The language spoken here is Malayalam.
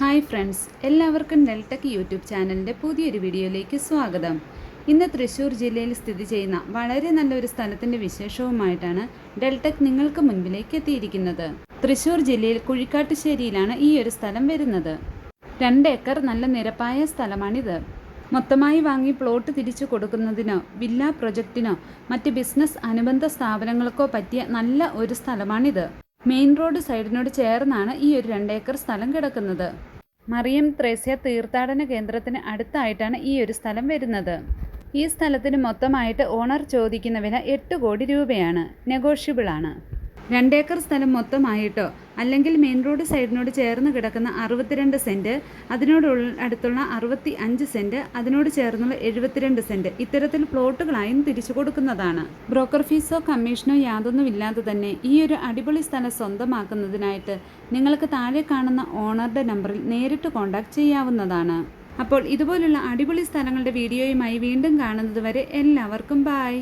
ഹായ് ഫ്രണ്ട്സ് എല്ലാവർക്കും നെൽടെക് യൂട്യൂബ് ചാനലിന്റെ പുതിയൊരു വീഡിയോയിലേക്ക് സ്വാഗതം. ഇന്ന് തൃശ്ശൂർ ജില്ലയിൽ സ്ഥിതി ചെയ്യുന്ന വളരെ നല്ലൊരു സ്ഥലത്തിന്റെ വിശേഷവുമായിട്ടാണ് ഡെൽടെക് നിങ്ങൾക്ക് മുൻപിലേക്ക് എത്തിയിരിക്കുന്നത്. തൃശ്ശൂർ ജില്ലയിൽ കുഴിക്കാട്ടുശ്ശേരിയിലാണ് ഈ ഒരു സ്ഥലം വരുന്നത്. രണ്ട് ഏക്കർ നല്ല നിരപ്പായ സ്ഥലമാണിത്. മൊത്തമായി വാങ്ങി പ്ലോട്ട് തിരിച്ചു കൊടുക്കുന്നതിനോ വില്ല പ്രൊജക്റ്റിനോ മറ്റ് ബിസിനസ് അനുബന്ധ സ്ഥാപനങ്ങൾക്കോ പറ്റിയ നല്ല ഒരു സ്ഥലമാണിത്. മെയിൻ റോഡ് സൈഡിനോട് ചേർന്നാണ് ഈ ഒരു രണ്ടേക്കർ സ്ഥലം കിടക്കുന്നത്. മറിയം ത്രേസ്യ തീർത്ഥാടന കേന്ദ്രത്തിന് അടുത്തായിട്ടാണ് ഈ ഒരു സ്ഥലം വരുന്നത്. ഈ സ്ഥലത്തിന് മൊത്തമായിട്ട് ഓണർ ചോദിക്കുന്ന വില എട്ട് കോടി രൂപയാണ്. നെഗോഷ്യബിൾ ആണ് രണ്ടേക്കർ സ്ഥലം മൊത്തമായിട്ടോ അല്ലെങ്കിൽ മെയിൻ റോഡ് സൈഡിനോട് ചേർന്ന് കിടക്കുന്ന അറുപത്തിരണ്ട് സെന്റ് അതിനോട് അടുത്തുള്ള അറുപത്തി അഞ്ച് സെന്റ് അതിനോട് ചേർന്നുള്ള എഴുപത്തിരണ്ട് സെന്റ് ഇത്തരത്തിൽ പ്ലോട്ടുകളായും തിരിച്ചു കൊടുക്കുന്നതാണ്. ബ്രോക്കർ ഫീസോ കമ്മീഷനോ യാതൊന്നുമില്ലാതെ തന്നെ ഈ ഒരു അടിപൊളി സ്ഥലം സ്വന്തമാക്കുന്നതിനായിട്ട് നിങ്ങൾക്ക് താഴെ കാണുന്ന ഓണറുടെ നമ്പറിൽ നേരിട്ട് കോൺടാക്ട് ചെയ്യാവുന്നതാണ്. അപ്പോൾ ഇതുപോലുള്ള അടിപൊളി സ്ഥലങ്ങളുടെ വീഡിയോയുമായി വീണ്ടും കാണുന്നത് വരെ എല്ലാവർക്കും ബായ്